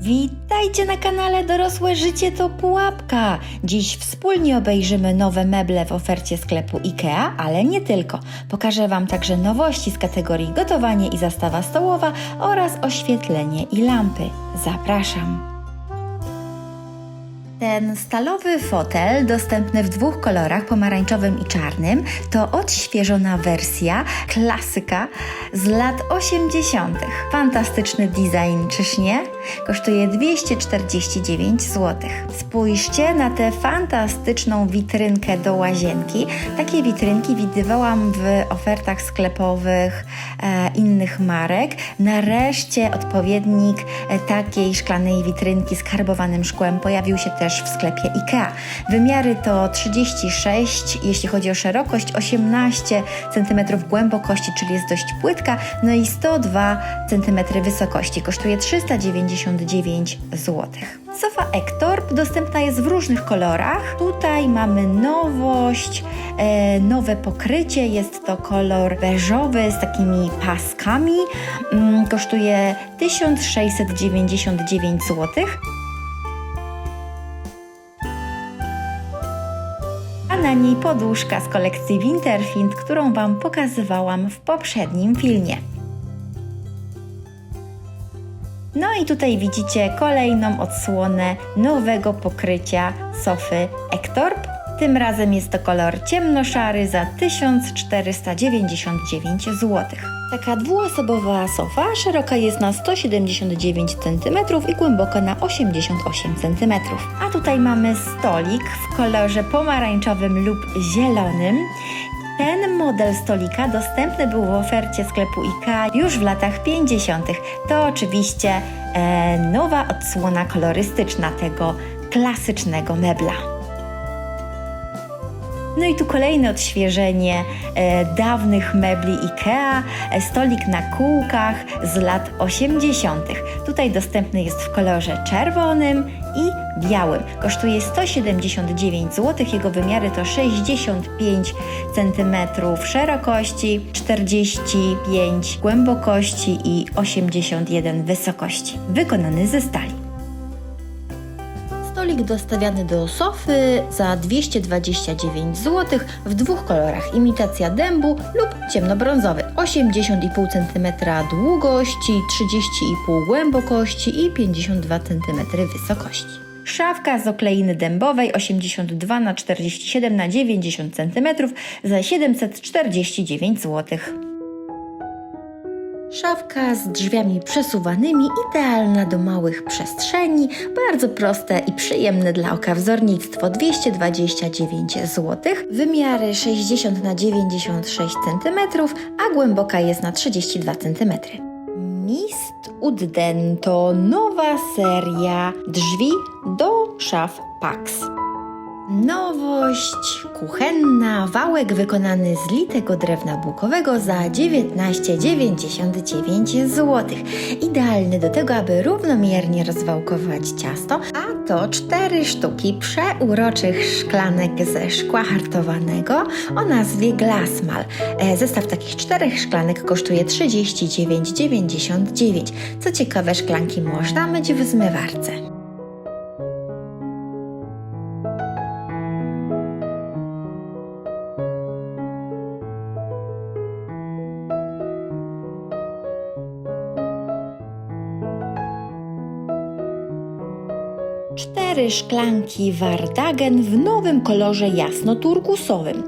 Witajcie na kanale Dorosłe Życie to Pułapka. Dziś wspólnie obejrzymy nowe meble w ofercie sklepu IKEA, ale nie tylko. Pokażę Wam także nowości z kategorii gotowanie i zastawa stołowa oraz oświetlenie i lampy. Zapraszam. Ten stalowy fotel, dostępny w dwóch kolorach, pomarańczowym i czarnym, to odświeżona wersja, klasyka z lat 80. Fantastyczny design, czyż nie? Kosztuje 249 zł. Spójrzcie na tę fantastyczną witrynkę do łazienki. Takie witrynki widywałam w ofertach sklepowych e, innych marek. Nareszcie odpowiednik e, takiej szklanej witrynki z karbowanym szkłem pojawił się też w sklepie IKEA. Wymiary to 36, jeśli chodzi o szerokość, 18 cm głębokości, czyli jest dość płytka, no i 102 cm wysokości. Kosztuje 399 zł. Sofa Ektorp dostępna jest w różnych kolorach. Tutaj mamy nowość, e, nowe pokrycie. Jest to kolor beżowy z takimi paskami. Mm, kosztuje 1699 zł. na niej poduszka z kolekcji Winterfield, którą Wam pokazywałam w poprzednim filmie. No i tutaj widzicie kolejną odsłonę nowego pokrycia sofy Ektorp. Tym razem jest to kolor ciemnoszary za 1499 zł. Taka dwuosobowa sofa szeroka jest na 179 cm i głęboka na 88 cm. A tutaj mamy stolik w kolorze pomarańczowym lub zielonym. Ten model stolika dostępny był w ofercie sklepu IKEA już w latach 50. To oczywiście e, nowa odsłona kolorystyczna tego klasycznego mebla. No i tu kolejne odświeżenie e, dawnych mebli IKEA, e, stolik na kółkach z lat 80. Tutaj dostępny jest w kolorze czerwonym i białym. Kosztuje 179 zł, jego wymiary to 65 cm szerokości, 45 głębokości i 81 wysokości. Wykonany ze stali. Stolik dostawiany do sofy za 229 zł w dwóch kolorach: imitacja dębu lub ciemnobrązowy. 80,5 cm długości, 30,5 głębokości i 52 cm wysokości. Szafka z okleiny dębowej 82 na 47 na 90 cm za 749 zł. Szafka z drzwiami przesuwanymi, idealna do małych przestrzeni, bardzo proste i przyjemne dla oka wzornictwo 229 zł, wymiary 60 na 96 cm, a głęboka jest na 32 cm. Mist Udden to nowa seria drzwi do szaf Pax. Nowość kuchenna, wałek wykonany z litego drewna bukowego za 19,99 zł. Idealny do tego, aby równomiernie rozwałkować ciasto, a to cztery sztuki przeuroczych szklanek ze szkła hartowanego o nazwie Glassmal. E, Zestaw takich czterech szklanek kosztuje 39,99. Co ciekawe, szklanki można myć w zmywarce. Cztery szklanki Wardagen w nowym kolorze jasno-turkusowym.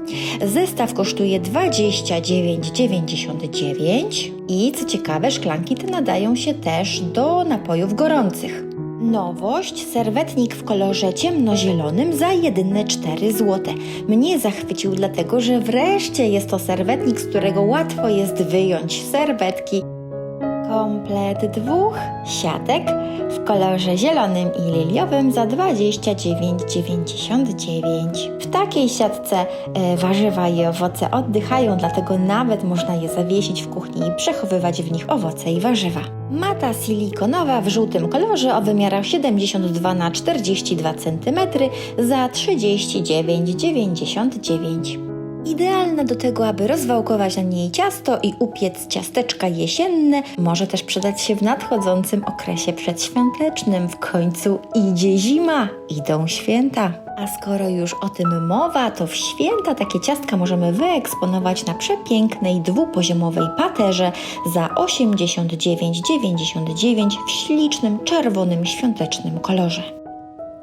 Zestaw kosztuje 29,99 i co ciekawe, szklanki te nadają się też do napojów gorących. Nowość, serwetnik w kolorze ciemnozielonym za jedyne 4 zł. Mnie zachwycił dlatego, że wreszcie jest to serwetnik, z którego łatwo jest wyjąć serwetki komplet dwóch siatek w kolorze zielonym i liliowym za 29,99. W takiej siatce e, warzywa i owoce oddychają, dlatego nawet można je zawiesić w kuchni i przechowywać w nich owoce i warzywa. Mata silikonowa w żółtym kolorze o wymiarach 72 na 42 cm za 39,99. Idealna do tego, aby rozwałkować na niej ciasto i upiec ciasteczka jesienne. Może też przydać się w nadchodzącym okresie przedświątecznym. W końcu idzie zima, idą święta. A skoro już o tym mowa, to w święta takie ciastka możemy wyeksponować na przepięknej dwupoziomowej paterze za 89,99 w ślicznym czerwonym świątecznym kolorze.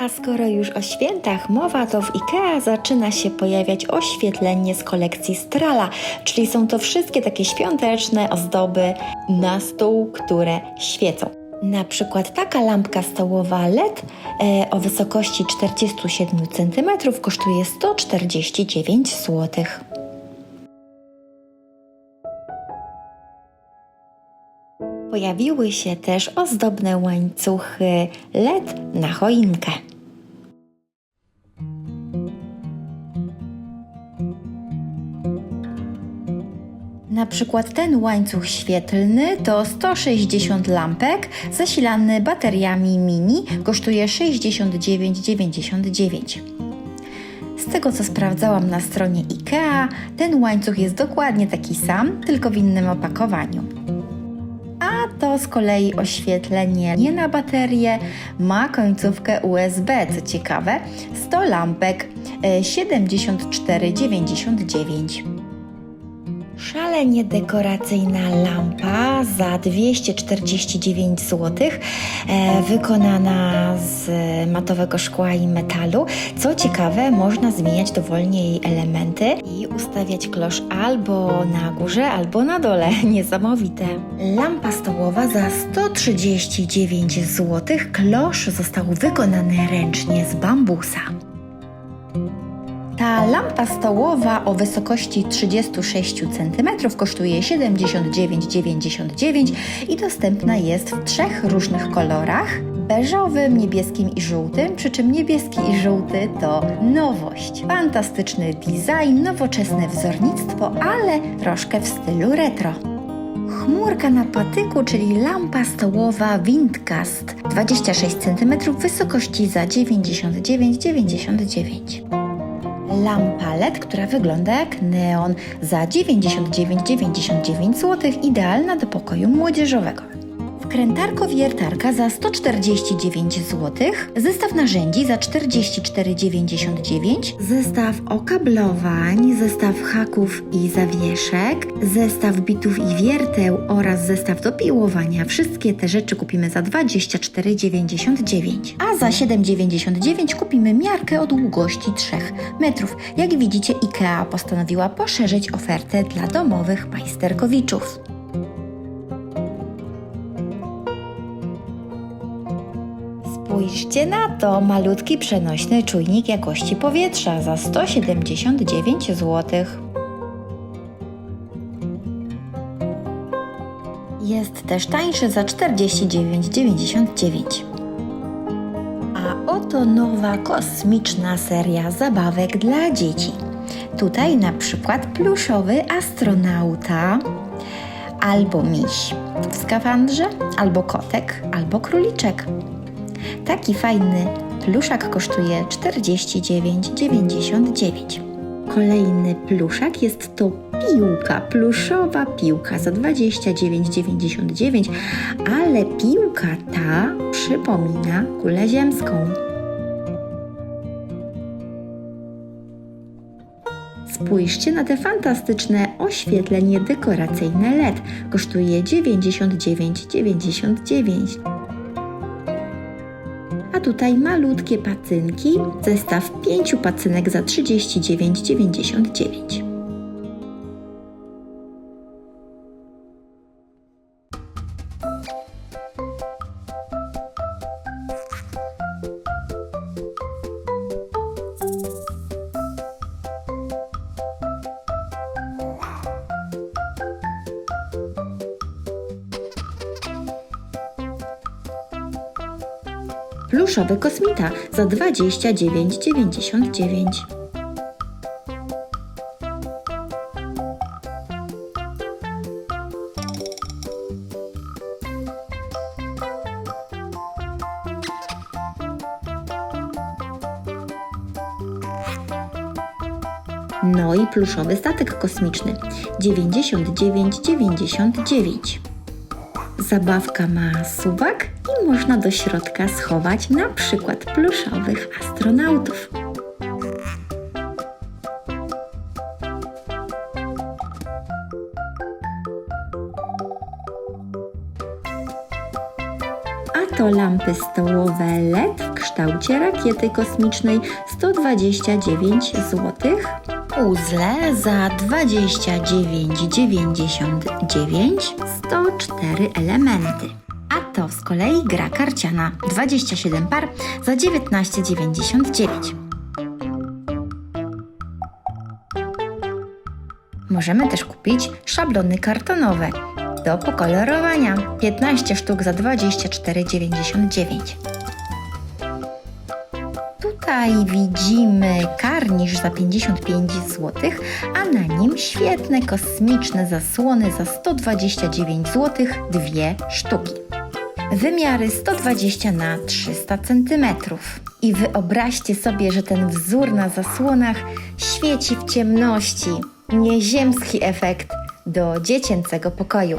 A skoro już o świętach mowa, to w IKEA zaczyna się pojawiać oświetlenie z kolekcji Strala, czyli są to wszystkie takie świąteczne ozdoby na stół, które świecą. Na przykład taka lampka stołowa LED e, o wysokości 47 cm kosztuje 149 zł. Pojawiły się też ozdobne łańcuchy LED na choinkę. Przykład ten łańcuch świetlny to 160 lampek zasilany bateriami mini, kosztuje 69,99. Z tego co sprawdzałam na stronie IKEA, ten łańcuch jest dokładnie taki sam, tylko w innym opakowaniu. A to z kolei oświetlenie nie na baterię, ma końcówkę USB, co ciekawe, 100 lampek e, 74,99. Szalenie dekoracyjna lampa za 249 zł, e, wykonana z matowego szkła i metalu. Co ciekawe, można zmieniać dowolnie jej elementy i ustawiać klosz albo na górze, albo na dole. Niesamowite. Lampa stołowa za 139 zł. Klosz został wykonany ręcznie z bambusa. Ta lampa stołowa o wysokości 36 cm kosztuje 79,99 i dostępna jest w trzech różnych kolorach: beżowym, niebieskim i żółtym. Przy czym niebieski i żółty to nowość. Fantastyczny design, nowoczesne wzornictwo, ale troszkę w stylu retro. Chmurka na patyku, czyli lampa stołowa Windcast 26 cm wysokości za 99,99 lampa LED, która wygląda jak neon za 99,99 zł, idealna do pokoju młodzieżowego. Wkrętarko-wiertarka za 149 zł, zestaw narzędzi za 44,99, zestaw okablowań, zestaw haków i zawieszek, zestaw bitów i wierteł oraz zestaw do piłowania. Wszystkie te rzeczy kupimy za 24,99, a za 7,99 kupimy miarkę o długości 3 metrów. Jak widzicie, IKEA postanowiła poszerzyć ofertę dla domowych pajsterkowiczów. Spójrzcie na to, malutki przenośny czujnik jakości powietrza za 179 zł. Jest też tańszy za 49,99. A oto nowa kosmiczna seria zabawek dla dzieci. Tutaj na przykład pluszowy astronauta, albo miś w skafandrze, albo kotek, albo króliczek. Taki fajny pluszak kosztuje 49,99. Kolejny pluszak jest to piłka, pluszowa piłka za 29,99, ale piłka ta przypomina kulę ziemską. Spójrzcie na te fantastyczne oświetlenie dekoracyjne LED. Kosztuje 99,99 a tutaj malutkie pacynki, zestaw pięciu pacynek za 39,99. Pluszowy kosmita za 29,99. No i pluszowy statek kosmiczny 99,99. Zabawka ma suwak można do środka schować na przykład pluszowych astronautów. A to lampy stołowe LED w kształcie rakiety kosmicznej 129 zł. Puzzle za 29,99 104 elementy. To z kolei gra karciana 27 par za 19,99. Możemy też kupić szablony kartonowe do pokolorowania 15 sztuk za 24,99. Tutaj widzimy karnisz za 55 zł, a na nim świetne kosmiczne zasłony za 129 zł, dwie sztuki. Wymiary 120 na 300 cm. I wyobraźcie sobie, że ten wzór na zasłonach świeci w ciemności. Nieziemski efekt do dziecięcego pokoju.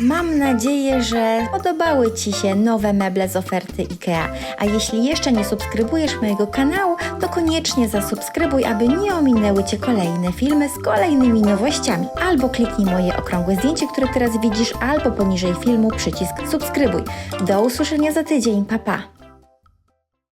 Mam nadzieję, że podobały Ci się nowe meble z oferty IKEA. A jeśli jeszcze nie subskrybujesz mojego kanału, to koniecznie zasubskrybuj, aby nie ominęły Cię kolejne filmy z kolejnymi nowościami. Albo kliknij moje okrągłe zdjęcie, które teraz widzisz, albo poniżej filmu przycisk subskrybuj. Do usłyszenia za tydzień. Pa pa!